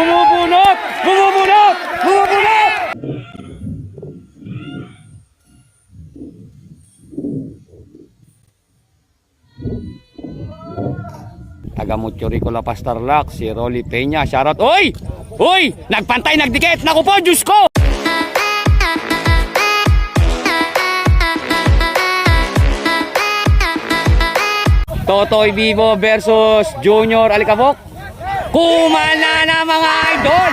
Bumubunot! Bumubunot! Bumubunot! Taga Mucho Rico La Pastarlac, si Rolly Peña. Shoutout. Oy! Uy! Nagpantay, nagdikit! Naku po, Diyos ko! Totoy Vivo versus Junior Alikabok. Kumana na mga idol.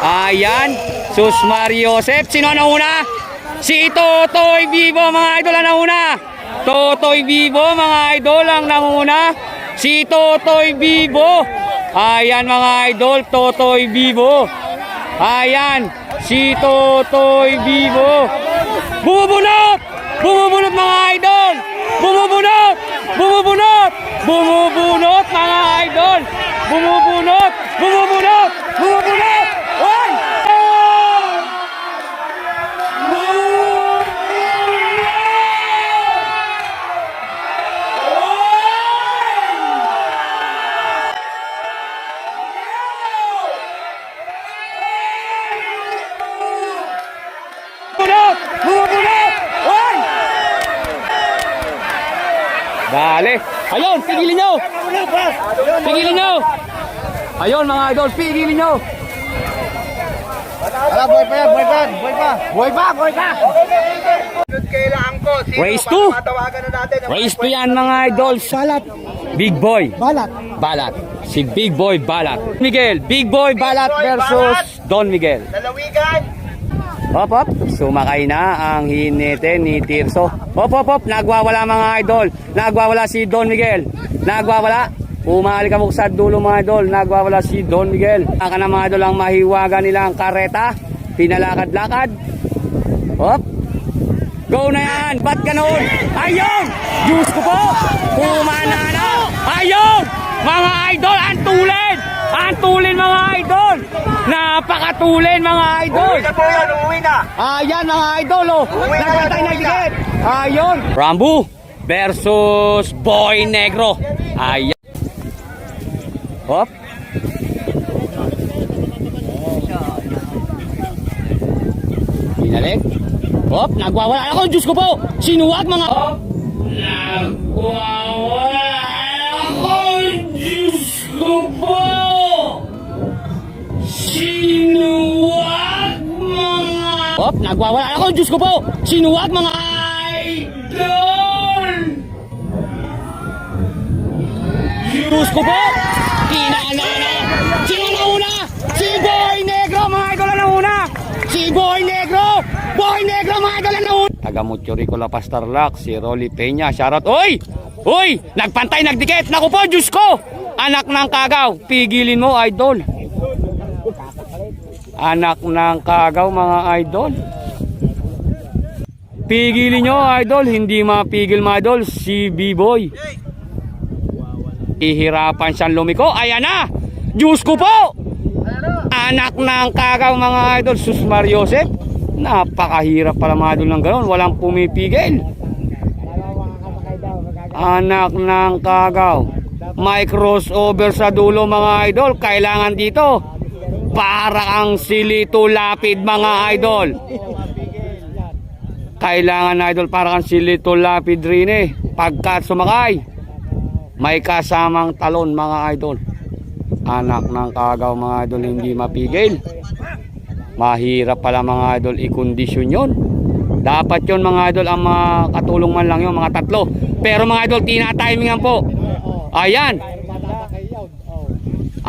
Ayan, Sus Mario Josep. Sino na una? Si Totoy Vivo mga idol ang nauna. Totoy Vivo mga idol ang nauna. Si Totoy Vivo. Ayan mga idol, Totoy Vivo. Ayan, si Totoy Vivo. Bumubunot! Bumubunot mga idol! Bumubunot! Bumubunot! Bumubunot mga idol! Bumubunot! Bumubunot! Bumubunot! Dale. Ayun, pigilin nyo. Pigilin nyo. Ayun mga idol, pigilin nyo. Ala, boy pa yan, boy pa boy pa. Boy pa, boy pa. Race ba two. Matawagan na natin. Race to yan mga idol. Salat. Big Boy. Balat. Balat. Si Big Boy Balat. Miguel, Big Boy Balat versus. Don Miguel. Lalawigan. Hop, hop. Sumakay na ang hinete ni Tirso. Hop, hop, hop. Nagwawala mga idol. Nagwawala si Don Miguel. Nagwawala. Umali ka sa dulo mga idol. Nagwawala si Don Miguel. Aka na mga idol ang mahiwaga nilang kareta. Pinalakad-lakad. Hop. Go na yan! Ba't ganun? Ayun! Diyos ko po! Kumana na! Ayun! Mga idol, ang tulin! Ang tulin mga idol! Napakatulin mga idol! Uwi na po yan, uuwi na. Ayan mga idol oh! Uwi na, Nagpatay na uwi na. dikit! Ayun! Rambo versus Boy Negro. Ayan. Hop. Binalik. Hop, nagwawala ako, Diyos ko po! Sinuwag mga... Hop! Nagwawala Hop, nagwawala ako, Diyos ko po! Sinuwag mga... Idol! Diyos ko po! Kinana na! Sino na una? Si Boy Negro, mga idol na una! Si Boy Negro! Boy Negro, mga idol na una! Taga Mucho Rico La Pastarlac, si Rolly Peña. Shoutout. Oy! Oy! Nagpantay, nagdikit! Naku po, Diyos ko! Anak ng kagaw, pigilin mo, idol. Anak ng kagaw, mga idol. Pigilin nyo, idol. Hindi mapigil, mga idol. Si B-Boy. Ihirapan siyang lumiko. Ayan na! Diyos ko po! Anak ng kagaw, mga idol. Sus Mario Josep. Napakahirap pala mga idol ng gano'n. Walang pumipigil. Anak ng kagaw. May crossover sa dulo mga idol. Kailangan dito. Para ang silito lapid mga idol. Kailangan idol para kang silito lapid rin eh. Pagkat sumakay. May kasamang talon mga idol. Anak ng kagaw mga idol hindi mapigil. Mahirap pala mga idol ikondisyon yun. Dapat yun mga idol ang mga katulong man lang yun, mga tatlo. Pero mga idol, tinatimingan po. Ayan.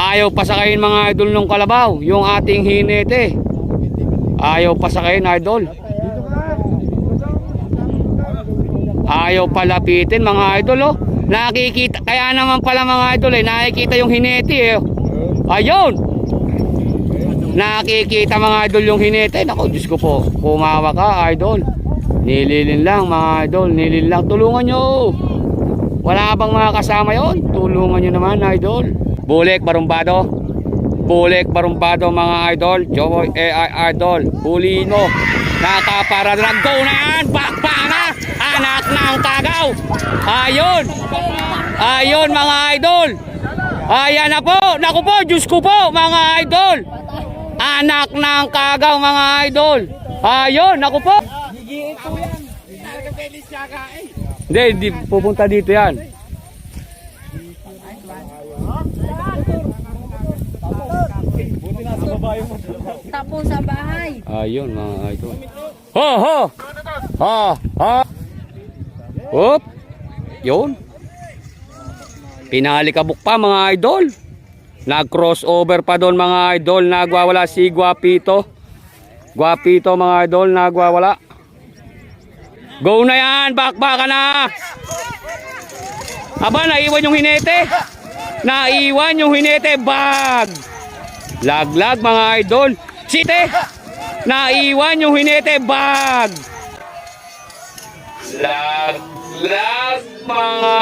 Ayaw pasakayin mga idol ng kalabaw, yung ating hinete. Ayaw pasakayin idol. Ayaw palapitin mga idol oh. Nakikita, kaya naman pala mga idol eh, nakikita yung hinete eh. Ayun. Nakikita mga idol yung hinete. Nako, Diyos ko po. Kumawa ka, idol. Nililin lang, mga idol. Nililin lang. Tulungan nyo. Wala bang mga kasama yon? Tulungan nyo naman, idol. Bulek, barumbado. Bulek, barumbado, mga idol. Joy, ay, idol. Huliin mo. Nakapara drag. Go na yan. Na. Anak ng kagaw. Ayun. Ayun, mga idol. Ayan na po. Naku po, Diyos ko po, mga idol. Anak ng kagaw, mga idol. Ayun, naku po. Hindi, hindi pupunta dito yan. Tapos sa bahay. Ayun, mga idol. Ho, ho! Ha, ha! Hop! Yun. Pinalikabok pa, mga idol. Nag-crossover pa doon, mga idol. Nagwawala si Guapito. Guapito, mga idol. Nagwawala. Go na yan! Bakbaka na! Aba, naiwan yung hinete. Naiwan yung hinete. Bag! Laglag mga idol. Site! Naiwan yung hinete bag! Laglag mga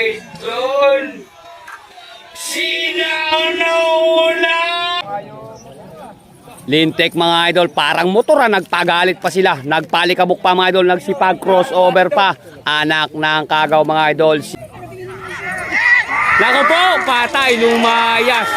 idol. Sinaw na una! Lintek mga idol, parang motor ah, nagpagalit pa sila. Nagpalikabok pa mga idol, nagsipag crossover pa. Anak ng kagaw mga idol. Nako po, patay, lumayas.